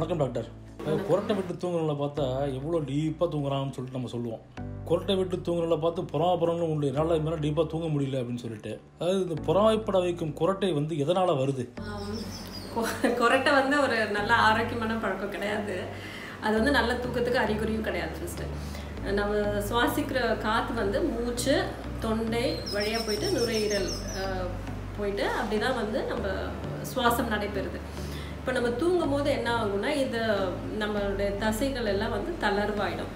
வணக்கம் டாக்டர். குரட்டை விட்டு தூங்குறவங்கள பார்த்தா எவ்வளோ டீப்பாக தூங்குறான்னு சொல்லிட்டு நம்ம சொல்லுவோம். குரட்டை விட்டு தூங்குறவங்கள பார்த்து புறாபுறம்னு உண்டு என்னால் இது மாதிரி டீப்பாக தூங்க முடியல அப்படின்னு சொல்லிட்டு. அதாவது இந்த புறாவைப்பட வைக்கும் குரட்டை வந்து எதனால் வருது? கொரட்டை வந்து ஒரு நல்ல ஆரோக்கியமான பழக்கம் கிடையாது. அது வந்து நல்ல தூக்கத்துக்கு அறிகுறியும் கிடையாது ஃபஸ்ட்டு நம்ம சுவாசிக்கிற காற்று வந்து மூச்சு தொண்டை வழியாக போயிட்டு நுரையீரல் போயிட்டு அப்படி தான் வந்து நம்ம சுவாசம் நடைபெறுது. இப்போ நம்ம தூங்கும் போது என்ன ஆகும்னா இது நம்மளுடைய தசைகள் எல்லாம் வந்து தளர்வாயிடும்.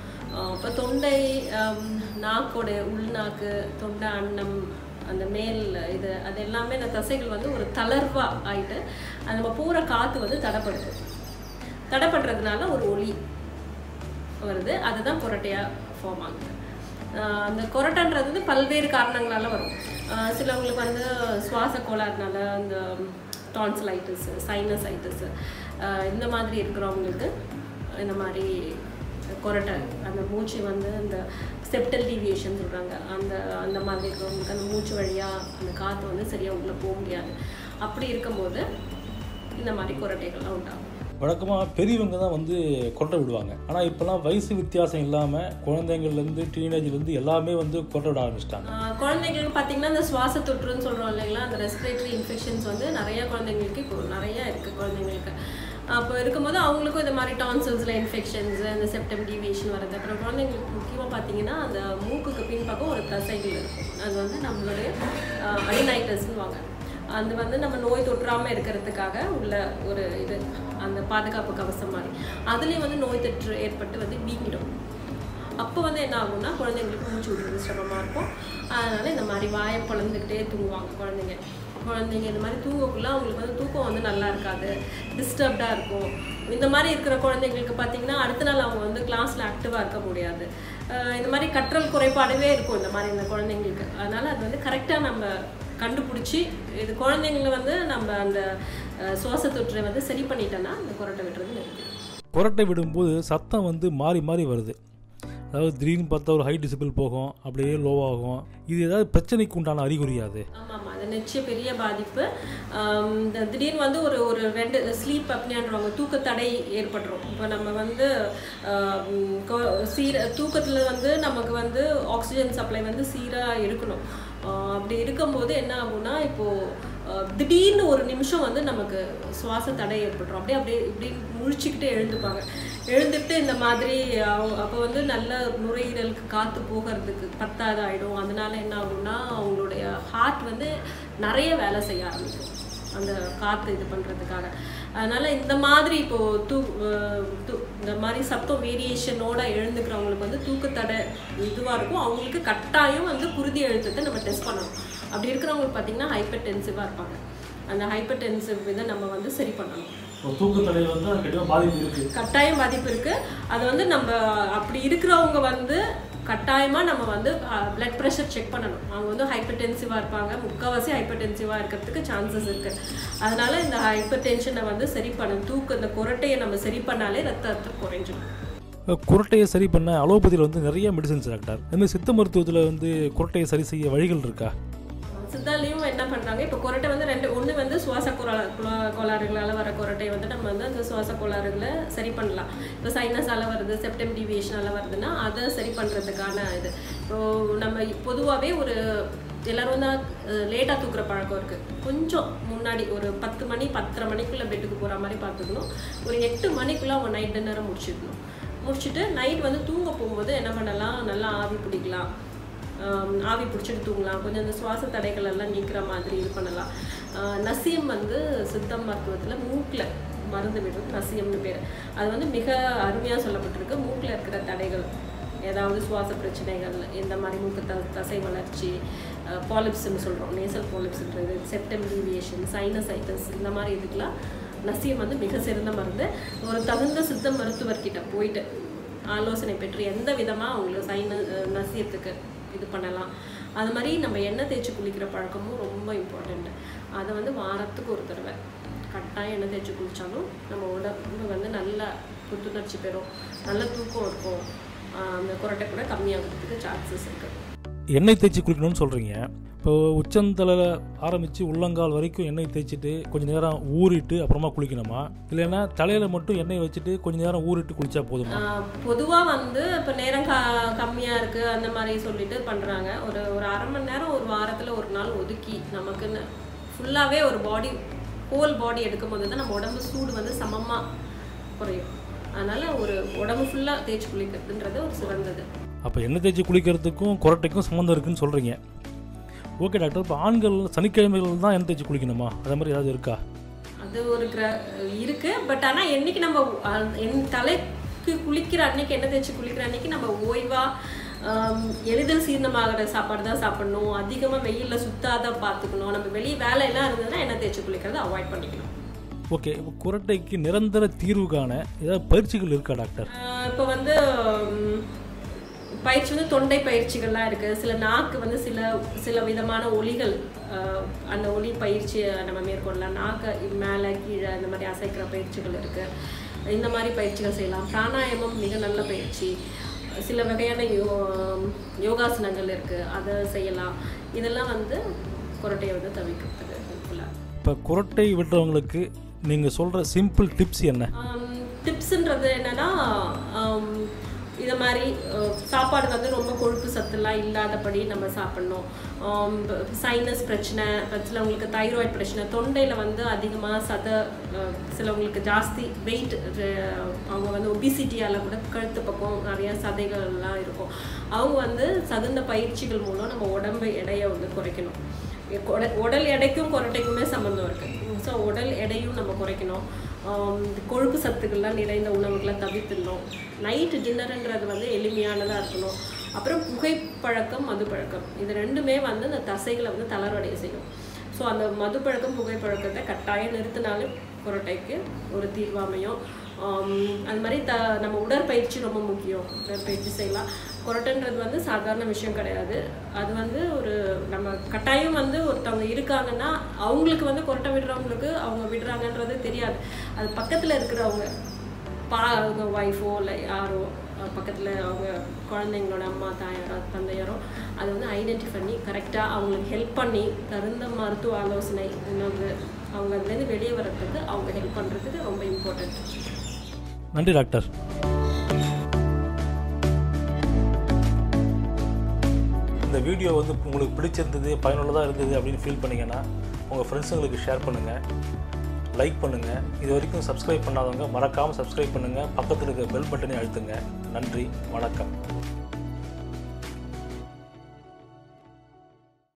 இப்போ தொண்டை ஆம், நாக்கோட உள்நாக்கு தொண்டை அன்னம் அந்த மேல் இது அது எல்லாமே அந்த தசைகள் வந்து ஒரு தளர்வாக ஆயிட்டு அது நம்ம பூரா காற்று வந்து தடைப்படுது தடைப்படுறதுனால ஒரு ஒளி வருது. அதுதான் புரட்டையாக ஃபார்ம் ஆகுது. அந்த கொரட்டைன்றது வந்து பல்வேறு காரணங்களால வரும். சிலவங்களுக்கு வந்து சுவாச கோளாறுனால அந்த டான்சலைட்டிஸு சைனசைட்டிஸு இந்த மாதிரி இருக்கிறவங்களுக்கு இந்த மாதிரி கொரட்டை அந்த மூச்சு வந்து அந்த செப்டல் டீவியேஷன் சொல்கிறாங்க அந்த அந்த மாதிரி இருக்கிறவங்களுக்கு அந்த மூச்சு வழியாக அந்த காற்று வந்து சரியாக உள்ளே போக முடியாது. அப்படி இருக்கும்போது இந்த மாதிரி கொரட்டைகள்லாம் உண்டாகும். வழக்கமாக பெரியவங்க தான் வந்து கொட்ட விடுவாங்க. ஆனால் இப்போலாம் வயசு வித்தியாசம் இல்லாமல் குழந்தைங்கள்லேருந்து டீனேஜ்லேருந்து எல்லாமே வந்து கொட்ட விட ஆரம்பிச்சிட்டாங்க. குழந்தைங்களுக்கு பார்த்தீங்கன்னா இந்த சுவாச தொற்றுன்னு சொல்கிறோம் இல்லைங்களா? அந்த ரெஸ்பிரேட்டரி இன்ஃபெக்ஷன்ஸ் வந்து நிறைய குழந்தைங்களுக்கு இப்போ நிறைய இருக்குது குழந்தைங்களுக்கு. அப்போ இருக்கும்போது அவங்களுக்கும் இந்த மாதிரி டான்சல்ஸில் இன்ஃபெக்ஷன்ஸ் அந்த செப்டம் டிவியேஷன் வரது அப்புறம் குழந்தைங்களுக்கு முக்கியமாக பார்த்தீங்கன்னா அந்த மூக்குக்கு பின்பக்கம் ஒரு தசைகள் இருக்கும். அது வந்து நம்மளுடைய அடினைட்டஸ்ன்னு வாங்க. அது வந்து நம்ம நோய் தொற்றாமல் இருக்கிறதுக்காக உள்ள ஒரு இது அந்த பாதுகாப்பு கவசம் மாதிரி. அதுலேயும் வந்து நோய் தொற்று ஏற்பட்டு வந்து வீங்கிடும். அப்போ வந்து என்ன ஆகும்னா குழந்தைங்களுக்கு மூச்சு விடுறது சிரமமாக இருக்கும். அதனால இந்த மாதிரி வாயை பொழந்துக்கிட்டே தூங்குவாங்க குழந்தைங்க. குழந்தைங்க இந்த மாதிரி தூங்கக்குள்ள அவங்களுக்கு வந்து தூக்கம் வந்து நல்லா இருக்காது டிஸ்டர்ப்டாக இருக்கும். இந்த மாதிரி இருக்கிற குழந்தைங்களுக்கு பார்த்திங்கன்னா அடுத்த நாள் அவங்க வந்து கிளாஸில் ஆக்டிவாக இருக்க முடியாது. இந்த மாதிரி கற்றல் குறைபாடவே இருக்கும் இந்த மாதிரி இந்த குழந்தைங்களுக்கு. அதனால் அது வந்து கரெக்டாக நம்ம கண்டுபிடிச்சி இது குழந்தைங்கள வந்து நம்ம அந்த சுவாச தொற்றை வந்து சரி பண்ணிட்டோன்னா இந்த கொரட்டை விட்டுறது நிறுத்திடும் குரட்டை விடும்போது சத்தம் வந்து மாறி மாறி வருது. அதாவது திடீர்னு பார்த்தா ஒரு ஹை டிசிபிள் போகும் அப்படியே லோவாகும் இது ஏதாவது பிரச்சனைக்கு உண்டான அறிகுறியா அது. ஆமாம் அது நிச்சயம் பெரிய பாதிப்பு. இந்த திடீர்னு வந்து ஒரு ஒரு ரெண்டு ஸ்லீப் அப்னியான்றவங்க தூக்கத்தடை ஏற்பட்டுரும். இப்போ நம்ம வந்து சீர தூக்கத்தில் வந்து நமக்கு வந்து ஆக்சிஜன் சப்ளை வந்து சீராக இருக்கணும் அப்படி இருக்கும்போது என்ன ஆகும்னா இப்போது திடீர்னு ஒரு நிமிஷம் வந்து நமக்கு சுவாச தடை ஏற்பட்டுரும். அப்படியே அப்படியே இப்படி முழிச்சுக்கிட்டு எழுந்துப்பாங்க. எழுந்துட்டு இந்த மாதிரி அவங்க அப்போ வந்து நல்ல நுரையீரலுக்கு காற்று போகிறதுக்கு பத்தாது ஆகிடும் அதனால என்ன ஆகும்னா அவங்களுடைய ஹார்ட் வந்து நிறைய வேலை செய்ய ஆரம்பிக்கும். அந்த காற்று இது பண்ணுறதுக்காக அதனால இந்த மாதிரி இப்போ தூ தூ- இந்த மாதிரி சத்தம் வேரியேஷனோட எழுந்துக்கிறவங்களுக்கு வந்து தூக்கத்தடை இதுவாக இருக்கும். அவங்களுக்கு கட்டாயம் வந்து குருதி அழுத்தத்தை நம்ம டெஸ்ட் பண்ணணும். அப்படி இருக்கிறவங்களுக்கு பார்த்தீங்கன்னா ஹைப்பர் டென்சிவாக இருப்பாங்க. அந்த ஹைப்பர் டென்சிவ் இதை நம்ம வந்து சரி பண்ணணும். வந்து பாதிப்பு இருக்குது கட்டாயம் பாதிப்பு இருக்கு. அது வந்து நம்ம அப்படி இருக்கிறவங்க வந்து கட்டாயமா நம்ம வந்து பிளட் ப்ரெஷர் செக் பண்ணணும். அவங்க வந்து ஹைப்பர் டென்சிவாக இருப்பாங்க. முக்கால்வாசி ஹைப்பர் டென்சிவாக இருக்கிறதுக்கு சான்சஸ் இருக்கு. அதனால இந்த ஹைப்பர் டென்ஷனை வந்து சரி பண்ணணும். தூக்கு இந்த குரட்டையை நம்ம சரி பண்ணாலே ரத்த அழுத்தம் குறைஞ்சிடும் குரட்டையை சரி பண்ண அலோபதியில் வந்து நிறைய மெடிசன்ஸ் டாக்டர் இந்த மாதிரி சித்த மருத்துவத்தில் வந்து குரட்டையை சரி செய்ய வழிகள் இருக்கா? சித்தாலையும் என்ன பண்ணுறாங்க இப்போ கொரட்டை வந்து ரெண்டு ஒன்று வந்து சுவாச கோளா கோளாறுகளால் வர கொரட்டை வந்து நம்ம வந்து அந்த சுவாச கோளாறுகளை சரி பண்ணலாம். இப்போ சைனஸால் வருது செப்டம் டிவியேஷனால் வருதுன்னா அதை சரி பண்ணுறதுக்கான இது. இப்போ நம்ம பொதுவாகவே ஒரு எல்லோரும் தான் லேட்டாக தூக்குற பழக்கம் இருக்குது கொஞ்சம் முன்னாடி ஒரு பத்து மணி பத்தரை மணிக்குள்ளே பெட்டுக்கு போகிற மாதிரி பார்த்துக்கணும். ஒரு எட்டு மணிக்குள்ளே அவங்க நைட் டின்னரை முடிச்சுக்கணும். முடிச்சுட்டு நைட் வந்து தூங்க போகும்போது என்ன பண்ணலாம்? நல்லா ஆவி பிடிக்கலாம். ஆவி பிடிச்சிட்டு தூங்கலாம். கொஞ்சம் அந்த சுவாச தடைகள் எல்லாம் நீக்கிற மாதிரி இது பண்ணலாம். நசியம் வந்து சித்தம் மருத்துவத்தில் மூக்கில் மருந்து விடுறது நசியம்னு பேர். அது வந்து மிக அருமையாக சொல்லப்பட்டிருக்கு. மூக்கில் இருக்கிற தடைகள் ஏதாவது சுவாச பிரச்சனைகள் இந்த மாதிரி மூக்கு த தசை வளர்ச்சி பாலிப்ஸ்னு சொல்கிறோம் நேசல் பாலிப்ஸ்ன்றது செப்டம் டீவியேஷன் சைனசைட்டஸ் இந்த மாதிரி இதுக்கெலாம் நசியம் வந்து மிக சிறந்த மருந்து. ஒரு தகுந்த சித்த மருத்துவர்கிட்ட போயிட்டு ஆலோசனை பெற்று எந்த விதமாக அவங்களுக்கு சைன நசியத்துக்கு இது பண்ணலாம். அது மாதிரி நம்ம எண்ணெய் தேய்ச்சி குளிக்கிற பழக்கமும் ரொம்ப இம்பார்ட்டண்ட்டு அதை வந்து வாரத்துக்கு ஒரு தடவை. கட்டாயம் எண்ணெய் தேய்ச்சி குளித்தாலும் நம்ம உடம்பு வந்து நல்ல புத்துணர்ச்சி பெறும். நல்ல தூக்கம் இருக்கும். அந்த குரட்டை கூட கம்மியாகிறதுக்கு சான்சஸ் இருக்குது எண்ணெய் தேய்ச்சி குளிக்கணும்னு சொல்கிறீங்க இப்போ உச்சந்தலையில் ஆரம்பித்து உள்ளங்கால் வரைக்கும் எண்ணெய் தேய்ச்சிட்டு கொஞ்சம் நேரம் ஊறிட்டு அப்புறமா குளிக்கணுமா? இல்லைன்னா தலையில் மட்டும் எண்ணெய் வச்சுட்டு கொஞ்சம் நேரம் ஊறிட்டு குளிச்சா போதுமா? பொதுவாக வந்து இப்போ நேரம் க கம்மியாக இருக்குது அந்த மாதிரி சொல்லிட்டு பண்ணுறாங்க ஒரு ஒரு அரை மணி நேரம் ஒரு வாரத்தில் ஒரு நாள் ஒதுக்கி நமக்குன்னு ஃபுல்லாகவே ஒரு பாடி ஹோல் பாடி எடுக்கும் போது தான் நம்ம உடம்பு சூடு வந்து சமமாக குறையும். அதனால் ஒரு உடம்பு ஃபுல்லாக தேய்ச்சி குளிக்கிறதுன்றது ஒரு சிறந்தது. அப்போ எண்ணெய் தேய்ச்சி குளிக்கிறதுக்கும் குரட்டைக்கும் சம்மந்தம் இருக்குன்னு சொல்கிறீங்க ஓகே டாக்டர். இப்போ ஆண்கள் சனிக்கிழமைகள் தான் எண்ணெய் தேய்ச்சி குளிக்கணுமா? அதே மாதிரி ஏதாவது இருக்கா? அது ஒரு கிர இருக்கு. பட் ஆனால் என்னைக்கு நம்ம என் தலைக்கு குளிக்கிற அன்னைக்கு எண்ணெய் தேய்ச்சி குளிக்கிற அன்னைக்கு நம்ம ஓய்வா ஆம், எளிதில் சீரணமாகிற சாப்பாடு தான் சாப்பிடணும். அதிகமாக வெயிலில் சுத்தாத பார்த்துக்கணும். நம்ம வெளியே வேலையெல்லாம் இருந்ததுன்னா எண்ணெய் தேய்ச்சி குளிக்கிறத அவாய்ட் பண்ணிக்கணும். ஓகே இப்போ குரட்டைக்கு நிரந்தர தீர்வு காண ஏதாவது பயிற்சிகள் இருக்கா டாக்டர்? இப்போ வந்து பயிற்சி வந்து தொண்டை பயிற்சிகள்லாம் இருக்குது சில நாக்கு வந்து சில சில விதமான ஒலிகள் அந்த ஒலி பயிற்சியை நம்ம மேற்கொள்ளலாம். நாக்கை மேலே கீழே அந்த மாதிரி அசைக்கிற பயிற்சிகள் இருக்குது இந்த மாதிரி பயிற்சிகள் செய்யலாம். பிராணாயாமம் மிக நல்ல பயிற்சி. சில வகையான யோ யோகாசனங்கள் இருக்குது அதை செய்யலாம். இதெல்லாம் வந்து குரட்டையை வந்து தவிர்க்கிறதுக்கு ஹெல்ப்ஃபுல்லாக இப்போ குரட்டை விடுறவங்களுக்கு நீங்கள் சொல்கிற சிம்பிள் டிப்ஸ் என்ன? டிப்ஸுன்றது என்னன்னா இதை மாதிரி சாப்பாடு வந்து ரொம்ப கொழுப்பு சத்துலாம் இல்லாதபடி நம்ம சாப்பிடணும். சைனஸ் பிரச்சனை சிலவங்களுக்கு தைராய்டு பிரச்சனை தொண்டையில் வந்து அதிகமாக சத அஹ், சிலவங்களுக்கு ஜாஸ்தி வெயிட் அவங்க வந்து ஒபிசிட்டியால் கூட கழுத்து பக்கம் நிறைய சதைகள்லாம் இருக்கும். அவங்க வந்து சகுந்த பயிற்சிகள் மூலம் நம்ம உடம்பு எடையை வந்து குறைக்கணும். உடல் எடைக்கும் குரட்டைக்குமே சம்மந்தம் இருக்குது ஸோ உடல் எடையும் நம்ம குறைக்கணும். கொழுப்பு சத்துக்கள்லாம் நிறைந்த உணவுகளை தவிர்த்துடணும். நைட்டு டின்னருன்றது வந்து எளிமையானதாக இருக்கணும். அப்புறம் புகைப்பழக்கம் மது பழக்கம் இது ரெண்டுமே வந்து இந்த தசைகளை வந்து தளர்வடைய செய்யும். ஸோ அந்த மது பழக்கம் புகைப்பழக்கத்தை கட்டாயம் நிறுத்தினாலும் புரோட்டைக்கு ஒரு தீர்வாமையும் அந்த அது மாதிரி த நம்ம உடற்பயிற்சி ரொம்ப முக்கியம். உடற்பயிற்சி செய்யலாம். கொரட்டன்றது வந்து சாதாரண விஷயம் கிடையாது. அது வந்து ஒரு நம்ம கட்டாயம் வந்து ஒருத்தவங்க இருக்காங்கன்னா அவங்களுக்கு வந்து குரட்டை விடுறவங்களுக்கு அவங்க விடுறாங்கன்றது தெரியாது. அது பக்கத்தில் இருக்கிறவங்க பா அவங்க ஒய்ஃபோ இல்லை யாரோ பக்கத்தில் அவங்க குழந்தைங்களோட அம்மா தாயாரோ தந்தையாரோ அதை வந்து ஐடென்டிஃபை பண்ணி கரெக்டாக அவங்களுக்கு ஹெல்ப் பண்ணி தகுந்த மருத்துவ ஆலோசனை உணவு அவங்க அதுலேருந்து வெளியே வர்றதுக்கு அவங்க ஹெல்ப் பண்ணுறதுக்கு ரொம்ப இம்பார்ட்டன்ட் நன்றி டாக்டர். இந்த வீடியோ வந்து உங்களுக்கு பிடிச்சிருந்தது பயனுள்ளதாக இருந்தது அப்படின்னு ஃபீல் பண்ணிங்கன்னா உங்கள் ஃப்ரெண்ட்ஸுங்களுக்கு ஷேர் பண்ணுங்கள் லைக் பண்ணுங்கள் இது வரைக்கும் சப்ஸ்கிரைப் பண்ணாதவங்க மறக்காமல் சப்ஸ்கிரைப் பண்ணுங்கள் பக்கத்தில் இருக்க பெல் பட்டனை அழுத்துங்க. நன்றி வணக்கம்.